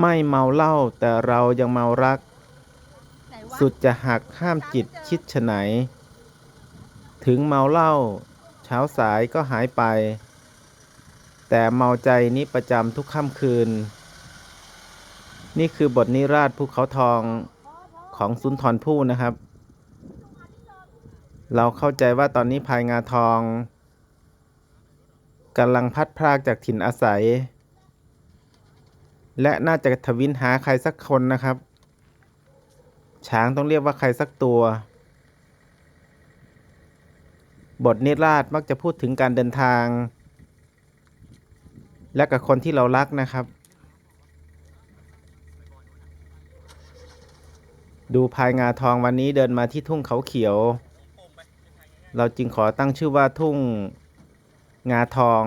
ไม่เมาเหล้าแต่เรายังเมารักไหนวะสุดจะหักห้ามจิตคิดฉะไหน ถึงเมาเหล้าเช้าสายก็หายไป แต่เมาใจนี้ประจำทุกค่ำคืน นี่คือบทนิราชภูเขาทองของสุนทรภู่นะครับ เราเข้าใจว่าตอนนี้พายงาทองกำลังพัดพรากจากถิ่นอาศัย และน่าจะทวินหาใครสักคนนะครับ ช้างต้องเรียกว่าใครสักตัว บทนิราชมักจะพูดถึงการเดินทาง และกับคนที่เรารักนะครับ ดูพายงาทองวันนี้เดินมาที่ทุ่งเขาเขียว เราจึงขอตั้งชื่อว่าทุ่งงาทอง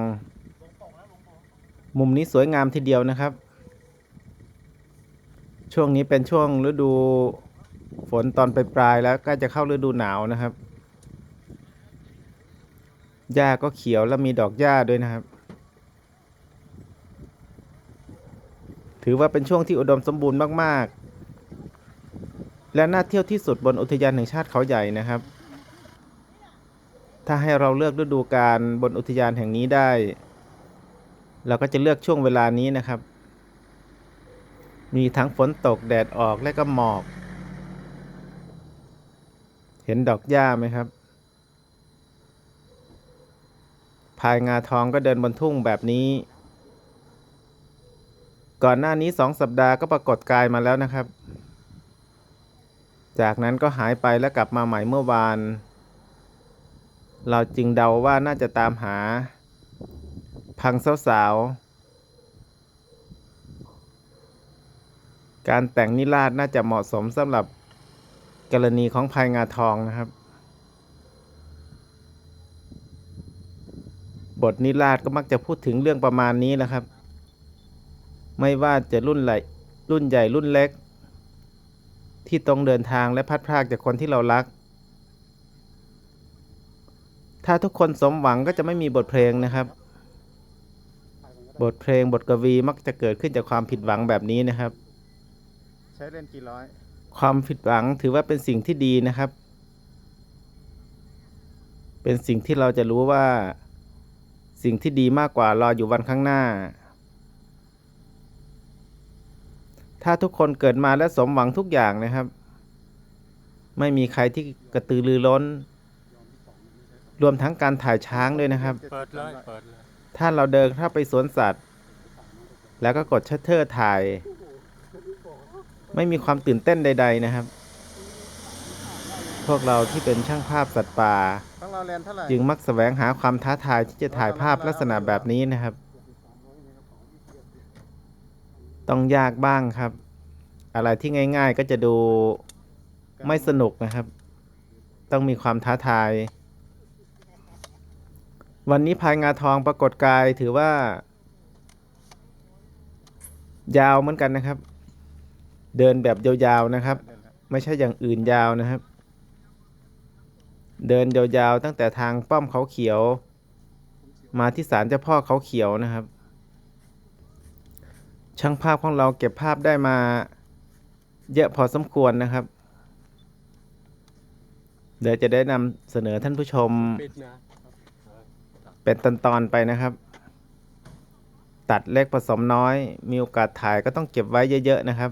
มุมนี้สวยงามทีเดียวนะครับ ช่วงนี้เป็นช่วงฤดูฝนตอนปลายแล้วก็จะเข้าฤดูหนาวนะครับ หญ้าก็เขียวแล้วมีดอกหญ้าด้วยนะครับ ถือว่าเป็นช่วงที่อุดมสมบูรณ์มากๆ และน่าเที่ยวที่สุดบนอุทยานแห่งชาติเขาใหญ่นะครับ ถ้าให้เราเลือกฤดูกาลบนอุทยานแห่งนี้ได้ เราก็จะเลือกช่วงเวลานี้นะครับ มีทั้งฝนตกแดดออกและก็หมอก เห็นดอกหญ้าไหมครับ พายงาทองก็เดินบนทุ่งแบบนี้ ก่อนหน้านี้สองสัปดาห์ก็ปรากฏกายมาแล้วนะครับ จากนั้นก็หายไปและกลับมาใหม่เมื่อวาน เราจึงเดาว่าน่าจะตามหา พังสาวๆ การแต่งนิราศน่าจะเหมาะสมสำหรับกรณีของพายงาทองนะครับ บทนิราศก็มักจะพูดถึงเรื่องประมาณนี้นะครับ ไม่ว่าจะรุ่นไหลรุ่นใหญ่รุ่นเล็ก ที่ต้องเดินทางและพัดพรากจากคนที่เรารัก ถ้าทุกคนสมหวังก็จะไม่มีบทเพลงนะครับ บทเพลงบทกวีมักจะเกิดขึ้นจากความผิดหวังแบบนี้นะครับ ช้เล่นกี่ร้อย ความผิดหวังถือว่าเป็นสิ่งที่ดีนะครับ เป็นสิ่งที่เราจะรู้ว่า สิ่งที่ดีมากกว่ารออยู่วันข้างหน้า ถ้าทุกคนเกิดมาและสมหวังทุกอย่างนะครับ ไม่มีใครที่กระตือรือร้น รวมทั้งการถ่ายช้างด้วยนะครับ เปิดเลย เปิดเลย ถ้าเราเดินเข้าไปสวนสัตว์ แล้วก็กดชัตเตอร์ถ่าย ไม่มีความตื่นเต้นใด ๆนะครับ พวกเราที่เป็นช่างภาพสัตว์ป่า ต้องเราแลนเท่าไหร่จึงมักแสวงหาความท้าทายที่จะถ่ายภาพลักษณะแบบนี้นะครับ ต้องยากบ้างครับ อะไรที่ง่าย ๆ ก็จะดูไม่สนุกนะครับ ต้องมีความท้าทาย วันนี้พายงาทองปรากฏกายถือว่า ยาวเหมือนกันนะครับ เดินแบบยาวๆนะครับ ไม่ใช่อย่างอื่นยาวนะครับ เดินยาวๆตั้งแต่ทางป้อมเขาเขียว มาที่ศาลเจ้าพ่อเขาเขียวนะครับ ช่างภาพของเราเก็บภาพได้มาเยอะพอสมควรนะครับ เดี๋ยวจะได้นำเสนอท่านผู้ชมปิดนะเป็นตอนๆไปนะครับ ตัดเล็กผสมน้อย มีโอกาสถ่ายก็ต้องเก็บไว้เยอะ ๆ นะครับ